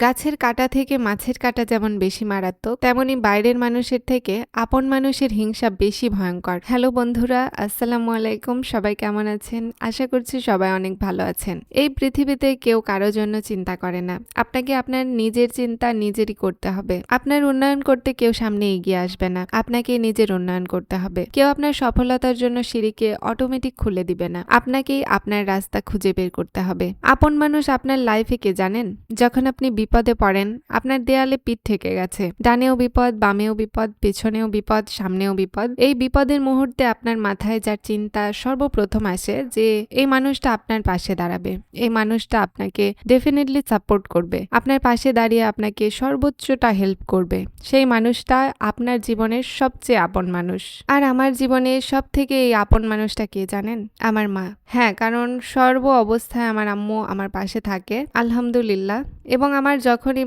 গাছের কাটা থেকে মাছের কাটা যেমন বেশি মারাত্মক, তেমনি বাইরের মানুষের থেকে আপন মানুষের হিংসা বেশি ভয়ঙ্কর। হ্যালো বন্ধুরা, আসসালামু আলাইকুম, সবাই কেমন আছেন? আশা করছি সবাই অনেক ভালো আছেন। এই পৃথিবীতে কেউ কারও জন্য চিন্তা করে না। আপনাকে আপনার নিজের চিন্তা নিজেরই করতে হবে। আপনার উন্নয়ন করতে কেউ সামনে এগিয়ে আসবে না। আপনাকে নিজের উন্নয়ন করতে হবে। কেউ আপনার সফলতার জন্য সিঁড়িকে অটোমেটিক খুলে দিবে না। আপনাকেই আপনার রাস্তা খুঁজে বের করতে হবে। আপন মানুষ আপনার লাইফে কে জানেন? যখন আপনি বিপদে পড়েন, আপনার দেয়ালে পিঠ থেকে গেছে। ডানেও বিপদ, বামেও বিপদ, পেছনেও বিপদ, সামনেও বিপদ। এই বিপদের মুহূর্তে আপনার মাথায় যার চিন্তা সর্বপ্রথম আসে যে, এই মানুষটা আপনার পাশে দাঁড়াবে। এই মানুষটা আপনাকে ডেফিনেটলি সাপোর্ট করবে। আপনার পাশে দাঁড়িয়ে আপনাকে সর্বোচ্চটা হেল্প করবে। সেই মানুষটা আপনার জীবনের সবচেয়ে আপন মানুষ। আর আমার জীবনে সব থেকে এই আপন মানুষটা কে জানেন? আমার মা। হ্যাঁ কারণ সর্ব অবস্থায় আমার আম্মু আমার পাশে থাকে। আলহামদুলিল্লাহ। এবং আমার যখনই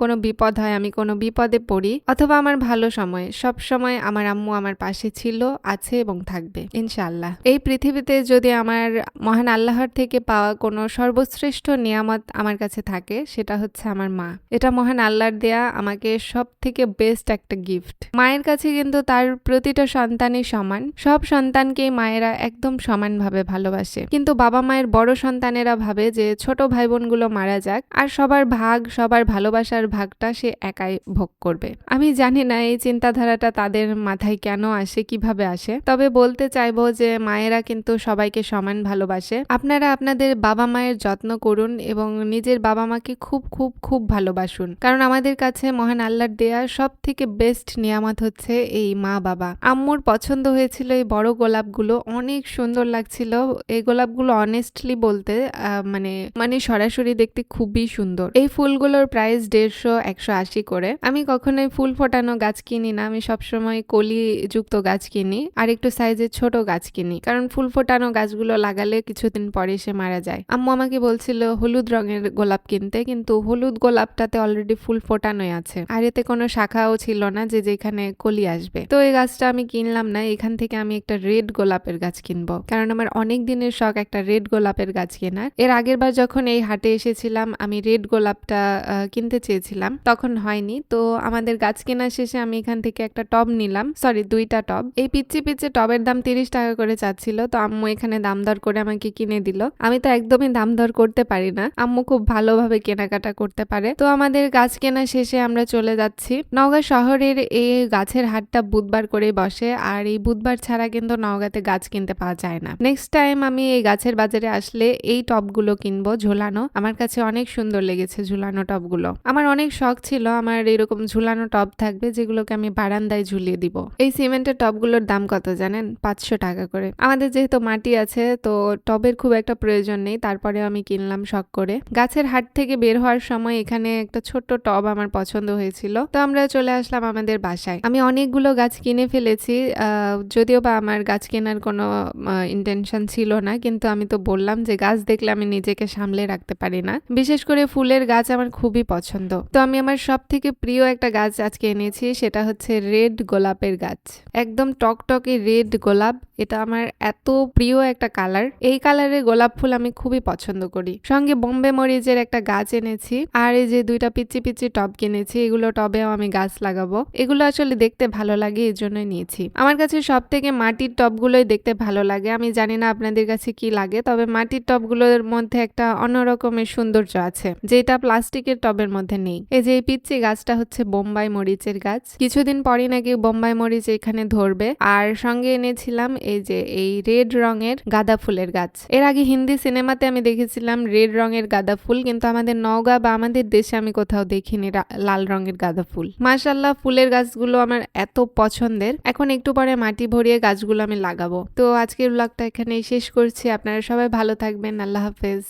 কোনো বিপদ হয়, আমি কোনো বিপদে পড়ি, অথবা আমার ভালো সময়, সব সময় আমার আম্মু আমার পাশে ছিল, আছে এবং থাকবে ইনশাল্লাহ এই পৃথিবীতে যদি আমার মহান আল্লাহর থেকে পাওয়া কোনো সর্বশ্রেষ্ঠ নিয়ামত আমার কাছে থাকে, সেটা হচ্ছে আমার মা। এটা মহান আল্লাহর দেয়া আমাকে সব থেকে বেস্ট একটা গিফট মায়ের কাছে কিন্তু তার প্রতিটা সন্তানই সমান। সব সন্তানকেই মায়েরা একদম সমানভাবে ভালোবাসে। কিন্তু বাবা মায়ের বড় সন্তানেরা ভাবে যে ছোট ভাই বোনগুলো মারা যাক, আর সবার ভাগ, সবার ভালোবাসার ভাগটা সে একাই ভোগ করবে। আমি জানি না এই চিন্তাধারাটা তাদের মাথায় কেন আসে, কীভাবে আসে। তবে বলতে চাইব যে মায়েরা কিন্তু সবাইকে সমান ভালোবাসে। আপনারা আপনাদের বাবা মায়ের যত্ন করুন এবং নিজের বাবা মাকে খুব খুব খুব ভালোবাসুন। কারণ আমাদের কাছে মহান আল্লাহর দেয়া সব থেকে বেস্ট নিয়ামত হচ্ছে এই মা বাবা। আম্মুর পছন্দ হয়েছিল এই বড় গোলাপগুলো, অনেক সুন্দর লাগছিল। এই গোলাপগুলো অনেস্টলি বলতে মানে মানে সরাসরি দেখতে খুবই সুন্দর। এই ফুলগুলোর প্রাইস দেড়শো, একশো আশি করে। আমি কখনোই ফুল ফোটানো গাছ কিনি না। আমি সবসময় কলি যুক্ত গাছ কিনি আর একটু সাইজের ছোট গাছ কিনি। কারণ ফুল ফোটানো গাছগুলো লাগালে কিছুদিন পরে সে মারা যায়। আম্মু আমাকে বলছিল, হলুদ রঙের গোলাপ কিনতে। কিন্তু হলুদ গোলাপটাতে অলরেডি ফুল ফোটানোই আছে। আর এতে কোনো শাখাও ছিল না যে যেখানে কলি আসবে। তো এই গাছটা আমি কিনলাম না। এখান থেকে আমি একটা রেড গোলাপের গাছ কিনবো। কারণ আমার অনেক দিনের শখ একটা রেড গোলাপের গাছ কেনার। এর আগের বার যখন এই হাটে এসেছিলাম, আমি রেড গোলাপটা কিনতে চেয়েছিলাম। তখন হয়নি। তো আমাদের গাছ কেনা শেষে আমি এখান থেকে একটা টব নিলাম। সরি, দুইটা টব। এই পিচ্ছি পিচ্ছি টবের দাম তিরিশ টাকা করে চাচ্ছিল। তো আম্মু এখানে দাম দর করে আমাকে কিনে দিল। আমি তো একদমই দাম দর করতে পারি না। আম্মু খুব ভালোভাবে কেনাকাটা করতে পারে। তো আমাদের গাছ কেনা শেষে আমরা চলে যাচ্ছি। নওগাঁ শহরের এই গাছের হাটটা বুধবার করে বসে। আর এই বুধবার ছাড়া কিন্তু নওগাঁতে গাছ কিনতে পাওয়া যায় না। নেক্সট টাইম আমি এই গাছের বাজারে আসলে এই টবগুলো কিনবো ঝোলানো। আমার কাছে অনেক সুন্দর লেগেছে। ঝুলানো টবগুলো। আমার অনেক শখ ছিল আমার এরকম ঝুলানো টব থাকবে যেগুলোকে আমি বারান্দায় ঝুলিয়ে দিব। এই সিমেন্টের টবগুলোর দাম কত জানেন? পাঁচশো টাকা করে। আমাদের যেহেতু মাটি আছে, তো টবের খুব একটা প্রয়োজন নেই। তারপরে আমি কিনলাম শখ করে। গাছের হাট থেকে বের হওয়ার সময় এখানে একটা ছোট্ট টব আমার পছন্দ হয়েছিল। তো আমরা চলে আসলাম আমাদের বাসায়। আমি অনেকগুলো গাছ কিনে ফেলেছি। যদিও বা আমার গাছ কেনার কোনো ইন্টেনশন ছিল না, কিন্তু আমি তো বললাম যে গাছ দেখলে আমি নিজেকে সামলে রাখতে পারি না। বিশেষ করে ফুলের গাছ আমার খুবই পছন্দ। তো আমি আমার সব থেকে প্রিয় একটা গাছ আজকে এনেছি, সেটা হচ্ছে রেড গোলাপের গাছ। একদম টকটকে রেড গোলাপ, এটা আমার এত প্রিয় একটা কালার। এই কালারের গোলাপ ফুল আমি খুবই পছন্দ করি। সঙ্গে বোম্বে মরিচের একটা গাছ এনেছি, আর এই যে দুইটা পিচি পিচি টব কিনেছি, এগুলো টবেও আমি গাছ লাগাবো। এগুলো আসলে দেখতে ভালো লাগে, এই জন্যই নিয়েছি। আমার কাছে সব থেকে মাটির টবগুলোই দেখতে ভালো লাগে। আমি জানি না আপনাদের কাছে কি লাগে, তবে মাটির টবগুলোর মধ্যে একটা অন্যরকমের সৌন্দর্য আছে যেটা প্লাস্টিকের টবের মধ্যে নেই। এই যে পিচ্ছি গাছটা হচ্ছে বোম্বাই মরিচের গাছ। কিছুদিন পরে নাকি বোম্বাই মরিচ এখানে ধরবে। আর সঙ্গে এনেছিলাম এই যে এই রেড রঙের গাঁদা ফুলের গাছ। এর আগে হিন্দি সিনেমাতে আমি দেখেছিলাম রেড রঙের গাঁদা ফুল, কিন্তু আমাদের নওগাঁ বা আমাদের দেশে আমি কোথাও দেখিনি লাল রঙের গাঁদা ফুল। মাশাল্লাহ ফুলের গাছগুলো আমার এত পছন্দের। এখন একটু পরে মাটি ভরিয়ে গাছগুলো আমি লাগাবো। তো আজকের ব্লগটা এখানেই শেষ করছি। আপনারা সবাই ভালো থাকবেন। আল্লাহ হাফেজ।